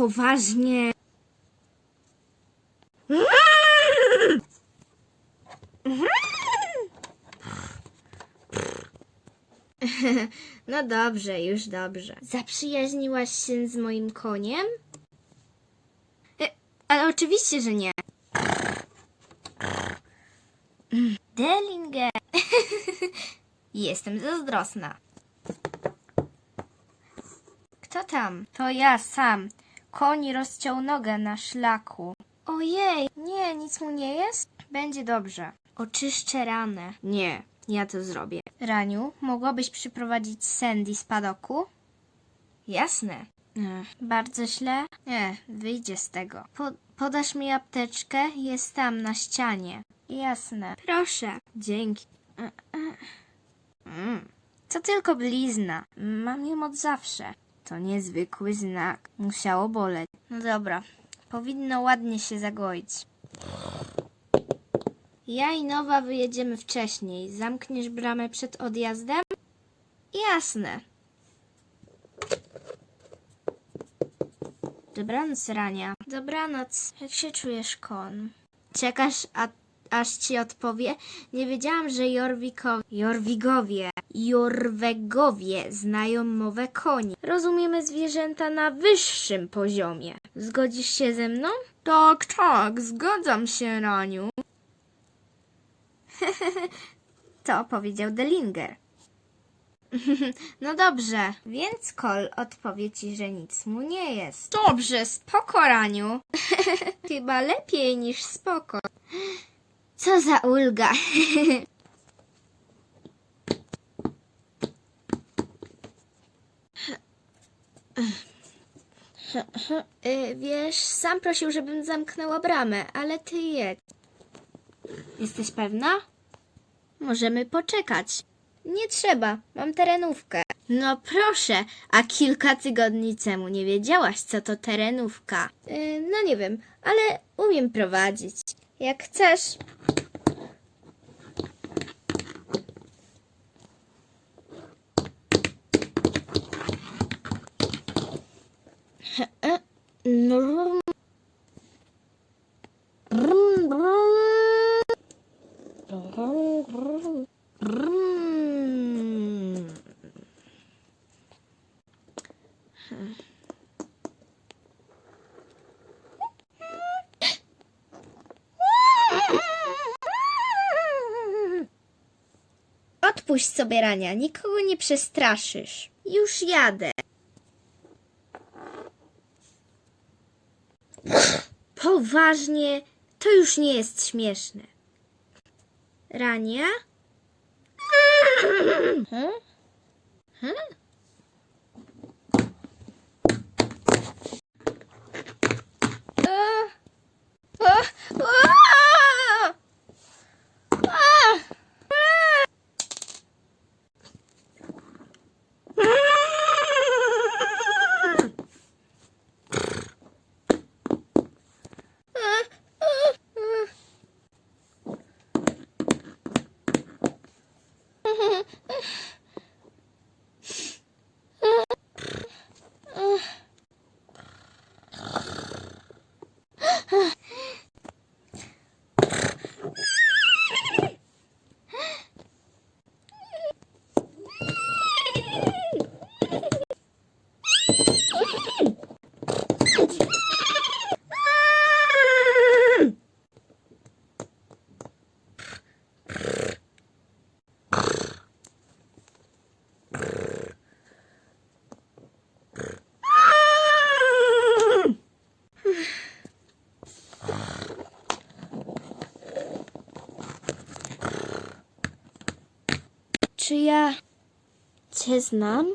poważnie. No dobrze, już dobrze. Zaprzyjaźniłaś się z moim koniem? E, ale oczywiście, że nie. Delinger. Jestem zazdrosna. Kto tam? To ja sam. Koń rozciął nogę na szlaku. Ojej, nie, nic mu nie jest? Będzie dobrze. Oczyszczę ranę. Nie, ja to zrobię. Raniu, mogłabyś przyprowadzić Sandy z padoku? Jasne. Ech, bardzo źle? Nie, wyjdzie z tego. Po, podasz mi apteczkę? Jest tam na ścianie. Jasne. Proszę. Dzięki. E, e. Mm. To tylko blizna. Mam ją od zawsze. To niezwykły znak. Musiało boleć. No dobra. Powinno ładnie się zagoić. Ja i Nowa wyjedziemy wcześniej. Zamkniesz bramę przed odjazdem? Jasne. Dobranoc, Rania. Dobranoc. Jak się czujesz, kon? Czekasz, a, aż ci odpowie? Nie wiedziałam, że Jorwikowie, Jorwigowie, Jorwegowie znają mowę koni. Rozumiemy zwierzęta na wyższym poziomie. Zgodzisz się ze mną? Tak, tak, zgadzam się, Raniu. To powiedział Delinger. No dobrze, więc Kol odpowie ci, że nic mu nie jest. Dobrze, spoko, Raniu. Chyba lepiej niż spoko. Co za ulga. Y, Wiesz, sam prosił, żebym zamknęła bramę, ale ty jedź. Jesteś pewna? Możemy poczekać. Nie trzeba, mam terenówkę. No proszę, a kilka tygodni temu nie wiedziałaś, co to terenówka. Yy, no nie wiem, ale umiem prowadzić. Jak chcesz. No. Odpuść sobie rania, nikogo nie przestraszysz. Już jadę. Poważnie, to już nie jest śmieszne. Rania? Hmm? Hmm? う。Julia. Tis none.